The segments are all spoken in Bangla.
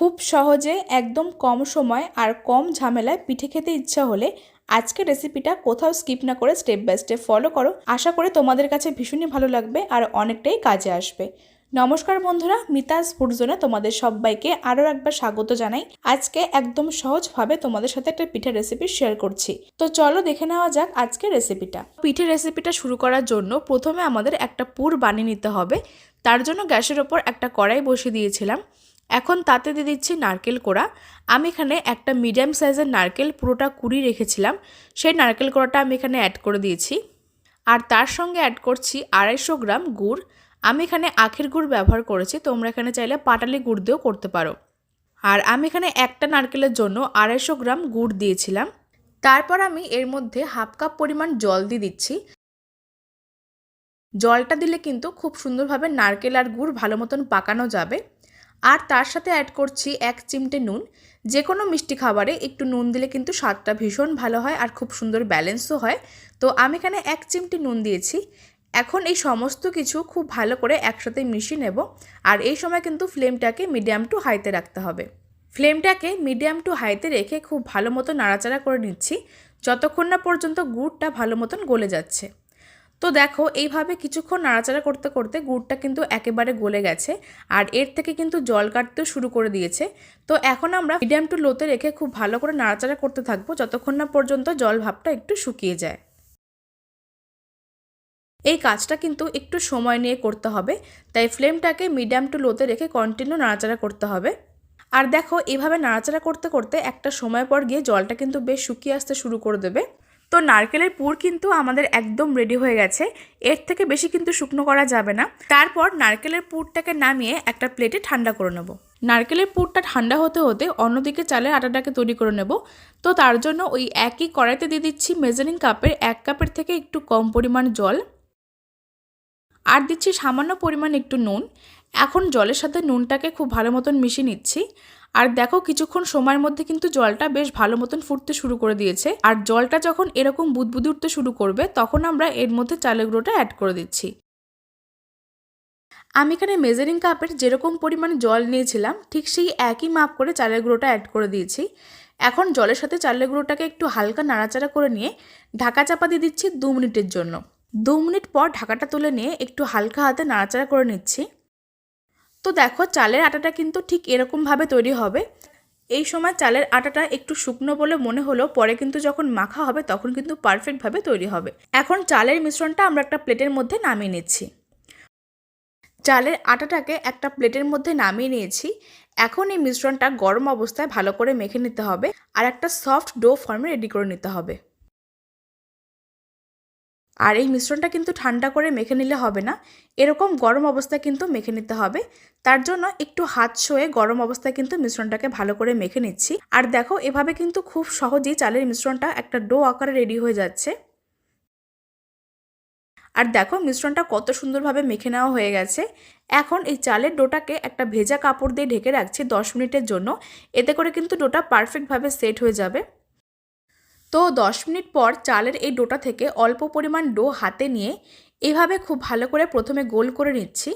খুব সহজে, একদম কম সময় আর কম ঝামেলায় পিঠে খেতে ইচ্ছা হলে আজকের রেসিপিটা কোথাও স্কিপ না করে স্টেপ বাই স্টেপ ফলো করো। আশা করি তোমাদের কাছে ভীষণই ভালো লাগবে আর অনেকটাই কাজে আসবে। নমস্কার বন্ধুরা মিতাজ ফুড জোনে তোমাদের সবাইকে আরও একবার স্বাগত জানাই। আজকে একদম সহজভাবে তোমাদের সাথে একটা পিঠের রেসিপি শেয়ার করছি। তো চলো দেখে নেওয়া যাক আজকের রেসিপিটা পিঠের রেসিপিটা শুরু করার জন্য প্রথমে আমাদের একটা পুর বানিয়ে নিতে হবে। তার জন্য গ্যাসের ওপর একটা কড়াই বসিয়ে দিয়েছিলাম। এখন তাতে দিয়ে দিচ্ছি নারকেল কোড়া। আমি এখানে একটা মিডিয়াম সাইজের নারকেল পুরোটা কুড়ি রেখেছিলাম। সেই নারকেল কোড়াটা আমি এখানে অ্যাড করে দিয়েছি। আর তার সঙ্গে অ্যাড করছি আড়াইশো গ্রাম গুড়। আমি এখানে আখের গুড় ব্যবহার করেছি। তোমরা এখানে চাইলে পাটালি গুড় দিয়েও করতে পারো। আর আমি এখানে একটা নারকেলের জন্য আড়াইশো গ্রাম গুড় দিয়েছিলাম। তারপর আমি এর মধ্যে হাফ কাপ পরিমাণ জল দিয়ে দিচ্ছি। জলটা দিলে কিন্তু খুব সুন্দরভাবে নারকেল আর গুড় ভালো মতন পাকানো যাবে। আর তার সাথে অ্যাড করছি এক চিমটে নুন। যে কোনো মিষ্টি খাবারে একটু নুন দিলে কিন্তু স্বাদটা ভীষণ ভালো হয় আর খুব সুন্দর ব্যালেন্সও হয়। তো আমি এখানে এক চিমটি নুন দিয়েছি। এখন এই সমস্ত কিছু খুব ভালো করে একসাথে মিশিয়ে নেব আর এই সময় কিন্তু ফ্লেমটাকে মিডিয়াম টু হাইতে রাখতে হবে। ফ্লেমটাকে মিডিয়াম টু হাইতে রেখে খুব ভালো মতো নাড়াচাড়া করে নিচ্ছি। যতক্ষণ না পর্যন্ত গুড়টা ভালো মতন গলে যাচ্ছে। তো দেখো, এইভাবে কিছুক্ষণ নাড়াচাড়া করতে করতে গুড়টা কিন্তু একেবারে গলে গেছে আর এর থেকে কিন্তু জল কাটতেও শুরু করে দিয়েছে। তো এখন আমরা মিডিয়াম টু লোতে রেখে খুব ভালো করে নাড়াচাড়া করতে থাকব যতক্ষণ না পর্যন্ত জল ভাবটা একটু শুকিয়ে যায়। এই কাজটা কিন্তু একটু সময় নিয়ে করতে হবে, তাই ফ্লেমটাকে মিডিয়াম টু লোতে রেখে কন্টিনিউ নাড়াচাড়া করতে হবে। আর দেখো এভাবে নাড়াচাড়া করতে করতে একটা সময় পর গিয়ে জলটা কিন্তু বেশ শুকিয়ে আসতে শুরু করে দেবে। তো নারকেলের পুর কিন্তু আমাদের একদম রেডি হয়ে গেছে। এর থেকে বেশি কিন্তু শুকনো করা যাবে না। তারপর নারকেলের পুরটাকে নামিয়ে একটা প্লেটে ঠান্ডা করে নেব। নারকেলের পুরটা ঠান্ডা হতে হতে অন্যদিকে চালের আটাটাকে তৈরি করে নেব। তো তার জন্য ওই একই কড়াইতে দিয়ে দিচ্ছি মেজারিং কাপের এক কাপের থেকে একটু কম পরিমাণ জল। আর দিচ্ছি সামান্য পরিমাণ একটু নুন। এখন জলের সাথে নুনটাকে খুব ভালো মতন মিশিয়ে নিচ্ছি। আর দেখো কিছুক্ষণ সময়ের মধ্যে কিন্তু জলটা বেশ ভালো মতন ফুটতে শুরু করে দিয়েছে। আর জলটা যখন এরকম বুদবুদি উঠতে শুরু করবে, তখন আমরা এর মধ্যে চালের গুঁড়োটা অ্যাড করে দিচ্ছি। আমি এখানে মেজারিং কাপের যেরকম পরিমাণ জল নিয়েছিলাম, ঠিক সেই একই মাপ করে চালের গুঁড়োটা অ্যাড করে দিয়েছি। এখন জলের সাথে চালের গুঁড়োটাকে একটু হালকা নাড়াচাড়া করে নিয়ে ঢাকা চাপা দিয়ে দিচ্ছি দু মিনিটের জন্য। দু মিনিট পর ঢাকাটা তুলে নিয়ে একটু হালকা হাতে নাড়াচাড়া করে নিচ্ছি। তো দেখো চালের আটাটা কিন্তু ঠিক এরকমভাবে তৈরি হবে। এই সময় চালের আটাটা একটু শুকনো বলে মনে হলো পরে কিন্তু যখন মাখা হবে তখন কিন্তু পারফেক্টভাবে তৈরি হবে। এখন চালের মিশ্রণটা আমরা একটা প্লেটের মধ্যে নামিয়ে নিচ্ছি। চালের আটাটাকে একটা প্লেটের মধ্যে নামিয়ে নিয়েছি। এখন এই মিশ্রণটা গরম অবস্থায় ভালো করে মেখে নিতে হবে আর একটা সফট ডো ফর্মে রেডি করে নিতে হবে। আর এই মিশ্রণটা কিন্তু ঠান্ডা করে মেখে নিলে হবে না। এরকম গরম অবস্থায় কিন্তু মেখে নিতে হবে। তার জন্য একটু হাত শোয়ে গরম অবস্থায় কিন্তু মিশ্রণটাকে ভালো করে মেখে নিচ্ছি। আর দেখো, এভাবে কিন্তু খুব সহজেই চালের মিশ্রণটা একটা ডো আকারে রেডি হয়ে যাচ্ছে। আর দেখো, মিশ্রণটা কত সুন্দরভাবে মেখে নেওয়া হয়ে গেছে। এখন এই চালের ডোটাকে একটা ভেজা কাপড় দিয়ে ঢেকে রাখছি দশ মিনিটের জন্য। এতে করে কিন্তু ডোটা পারফেক্টভাবে সেট হয়ে যাবে। তো দশ মিনিট পর চালের এই ডোটা থেকে অল্প পরিমাণ ডো হাতে নিয়ে এভাবে খুব ভালো করে প্রথমে গোল করে নিচ্ছি।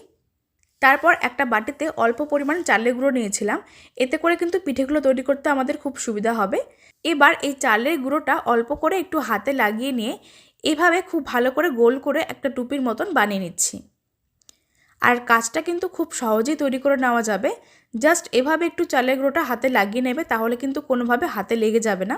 তারপর একটা বাটিতে অল্প পরিমাণ চালের গুঁড়ো নিয়েছিলাম। এতে করে কিন্তু পিঠেগুলো তৈরি করতে আমাদের খুব সুবিধা হবে। এবার এই চালের গুঁড়োটা অল্প করে একটু হাতে লাগিয়ে নিয়ে এভাবে খুব ভালো করে গোল করে একটা টুপির মতন বানিয়ে নিচ্ছি। আর কাজটা কিন্তু খুব সহজেই তৈরি করে নেওয়া যাবে। জাস্ট এভাবে একটু চালের গুঁড়োটা হাতে লাগিয়ে নেবে তাহলে কিন্তু কোনোভাবে হাতে লেগে যাবে না।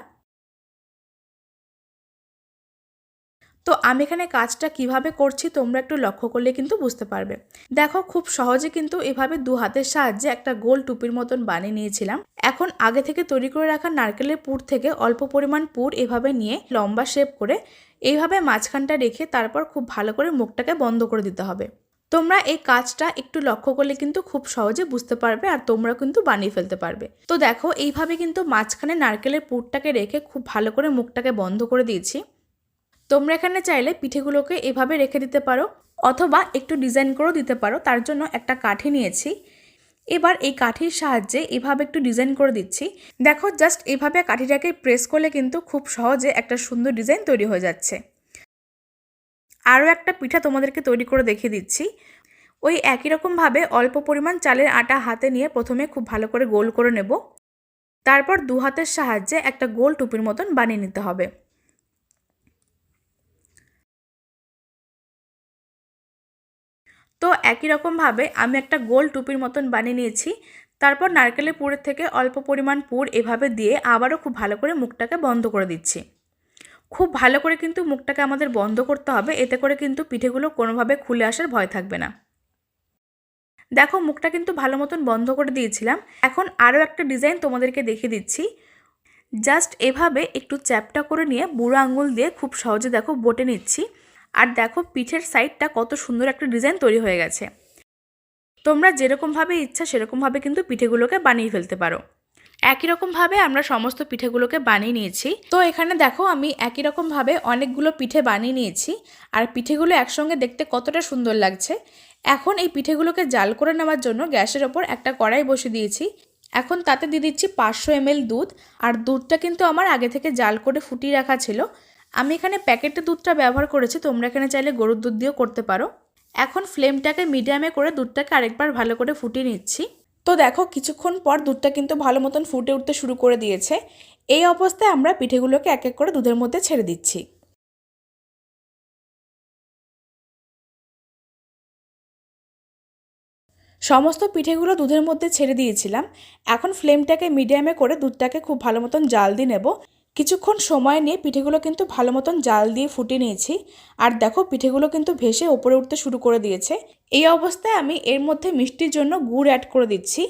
তো আমি এখানে কাজটা কীভাবে করছি তোমরা একটু লক্ষ্য করলে কিন্তু বুঝতে পারবে। দেখো, খুব সহজে কিন্তু এভাবে দু হাতের সাহায্যে একটা গোল টুপির মতন বানিয়ে নিয়েছিলাম। এখন আগে থেকে তৈরি করে রাখা নারকেলের পুর থেকে অল্প পরিমাণ পুর এভাবে নিয়ে লম্বা শেপ করে এইভাবে মাঝখানটা রেখে তারপর খুব ভালো করে মুখটাকে বন্ধ করে দিতে হবে। তোমরা এই কাজটা একটু লক্ষ্য করলে কিন্তু খুব সহজে বুঝতে পারবে আর তোমরা কিন্তু বানিয়ে ফেলতে পারবে। তো দেখো, এইভাবে কিন্তু মাঝখানে নারকেলের পুরটাকে রেখে খুব ভালো করে মুখটাকে বন্ধ করে দিয়েছি। তোমরা এখানে চাইলে পিঠেগুলোকে এভাবে রেখে দিতে পারো, অথবা একটু ডিজাইন করেও দিতে পারো। তার জন্য একটা কাঠি নিয়েছি। এবার এই কাঠির সাহায্যে এভাবে একটু ডিজাইন করে দিচ্ছি। দেখো জাস্ট এভাবে কাঠিটাকে প্রেস করলে কিন্তু খুব সহজে একটা সুন্দর ডিজাইন তৈরি হয়ে যাচ্ছে। আরও একটা পিঠা তোমাদেরকে তৈরি করে দেখিয়ে দিচ্ছি। ওই একই রকমভাবে অল্প পরিমাণ চালের আটা হাতে নিয়ে প্রথমে খুব ভালো করে গোল করে নেব। তারপর দু হাতের সাহায্যে একটা গোল টুপির মতন বানিয়ে নিতে হবে। তো একই রকমভাবে আমি একটা গোল টুপির মতন বানিয়ে নিয়েছি। তারপর নারকেলের পুরের থেকে অল্প পরিমাণ পুর এভাবে দিয়ে আবারও খুব ভালো করে মুখটাকে বন্ধ করে দিচ্ছি। খুব ভালো করে কিন্তু মুখটাকে আমাদের বন্ধ করতে হবে, এতে করে কিন্তু পিঠেগুলো কোনোভাবে খুলে আসার ভয় থাকবে না। দেখো মুখটা কিন্তু ভালো মতন বন্ধ করে দিয়েছিলাম। এখন আরও একটা ডিজাইন তোমাদেরকে দেখিয়ে দিচ্ছি। জাস্ট এভাবে একটু চ্যাপটা করে নিয়ে বুড়ো আঙুল দিয়ে খুব সহজে দেখো বটে নিচ্ছি। আর দেখো পিঠের সাইডটা কত সুন্দর একটা ডিজাইন তৈরি হয়ে গেছে। তোমরা যেরকমভাবে ইচ্ছা সেরকমভাবে কিন্তু পিঠেগুলোকে বানিয়ে ফেলতে পারো। একই রকমভাবে আমরা সমস্ত পিঠেগুলোকে বানিয়ে নিয়েছি। তো এখানে দেখো আমি একই রকমভাবে অনেকগুলো পিঠে বানিয়ে নিয়েছি আর পিঠেগুলো একসঙ্গে দেখতে কতটা সুন্দর লাগছে। এখন এই পিঠেগুলোকে জাল করে নেওয়ার জন্য গ্যাসের ওপর একটা কড়াই বসে দিয়েছি। এখন তাতে দিয়ে দিচ্ছি পাঁচশো এমএল দুধ। আর দুধটা কিন্তু আমার আগে থেকে জাল করে ফুটিয়ে রাখা ছিল। আমি এখানে প্যাকেটের দুধটা ব্যবহার করেছি, তোমরা এখানে চাইলে গরুর দুধ দিয়েও করতে পারো। এখন ফ্লেমটাকে মিডিয়ামে করে দুধটাকে আরেকবার ভালো করে ফুটিয়ে নিচ্ছি। তো দেখো, কিছুক্ষণ পর দুধটা কিন্তু ভালো মতন ফুটে উঠতে শুরু করে দিয়েছে। এই অবস্থায় আমরা পিঠেগুলোকে এক এক করে দুধের মধ্যে ছেড়ে দিচ্ছি। সমস্ত পিঠেগুলো দুধের মধ্যে ছেড়ে দিয়েছিলাম। এখন ফ্লেমটাকে মিডিয়ামে করে দুধটাকে খুব ভালো মতন জাল দিয়ে নেব। কিছুক্ষণ সময় নিয়ে পিঠেগুলো কিন্তু ভালো মতন জাল দিয়ে ফুটিয়ে নিয়েছি। আর দেখো, পিঠেগুলো কিন্তু ভেসে ওপরে উঠতে শুরু করে দিয়েছে। এই অবস্থায় আমি এর মধ্যে মিষ্টির জন্য গুড় অ্যাড করে দিচ্ছি।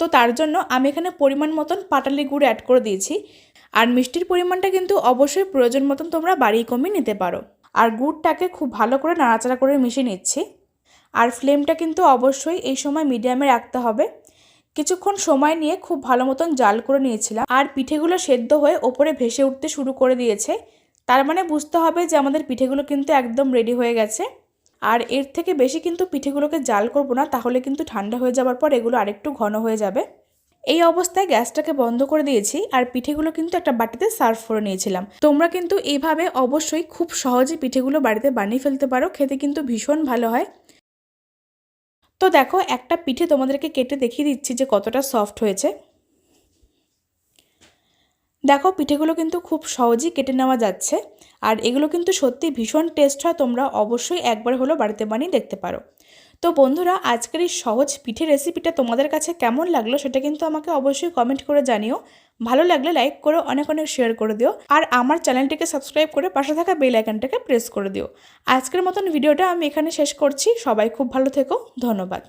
তো তার জন্য আমি এখানে পরিমাণ মতন পাটালি গুড় অ্যাড করে দিয়েছি। আর মিষ্টির পরিমাণটা কিন্তু অবশ্যই প্রয়োজন মতন তোমরা বাড়িয়ে কমিয়ে নিতে পারো। আর গুড়টাকে খুব ভালো করে নাড়াচাড়া করে মিশিয়ে নিচ্ছি। আর ফ্লেমটা কিন্তু অবশ্যই এই সময় মিডিয়ামে রাখতে হবে। কিছুক্ষণ সময় নিয়ে খুব ভালো মতন জাল করে নিয়েছিলাম আর পিঠেগুলো সেদ্ধ হয়ে ওপরে ভেসে উঠতে শুরু করে দিয়েছে। তার মানে বুঝতে হবে যে আমাদের পিঠেগুলো কিন্তু একদম রেডি হয়ে গেছে। আর এর থেকে বেশি কিন্তু পিঠেগুলোকে জাল করব না, তাহলে কিন্তু ঠান্ডা হয়ে যাওয়ার পর এগুলো আরেকটু ঘন হয়ে যাবে। এই অবস্থায় গ্যাসটাকে বন্ধ করে দিয়েছি আর পিঠেগুলো কিন্তু একটা বাটিতে সার্ভ করে নিয়েছিলাম। তোমরা কিন্তু এইভাবে অবশ্যই খুব সহজে পিঠেগুলো বাড়িতে বানিয়ে ফেলতে পারো, খেতে কিন্তু ভীষণ ভালো হয়। তো দেখো, একটা পিঠে তোমাদেরকে কেটে দেখিয়ে দিচ্ছি যে কতটা সফট হয়েছে। দেখো, পিঠেগুলো কিন্তু খুব সহজেই কেটে নেওয়া যাচ্ছে। আর এগুলো কিন্তু সত্যি ভীষণ টেস্ট হয়, তোমরা অবশ্যই একবার হলো বাড়িতে বানিয়ে দেখতে পারো। তো বন্ধুরা, আজকের এই সহজ পিঠে রেসিপিটা তোমাদের কাছে কেমন লাগল সেটা কিন্তু আমাকে অবশ্যই কমেন্ট করে জানিও। ভালো লাগলে লাইক করো, অনেক অনেক শেয়ার করে দিও, আর আমার চ্যানেলটিকে সাবস্ক্রাইব করে পাশে থাকা বেল আইকনটাকে প্রেস করে দিও। আজকের মতন ভিডিওটা আমি এখানে শেষ করছি, সবাই খুব ভালো থেকো, ধন্যবাদ।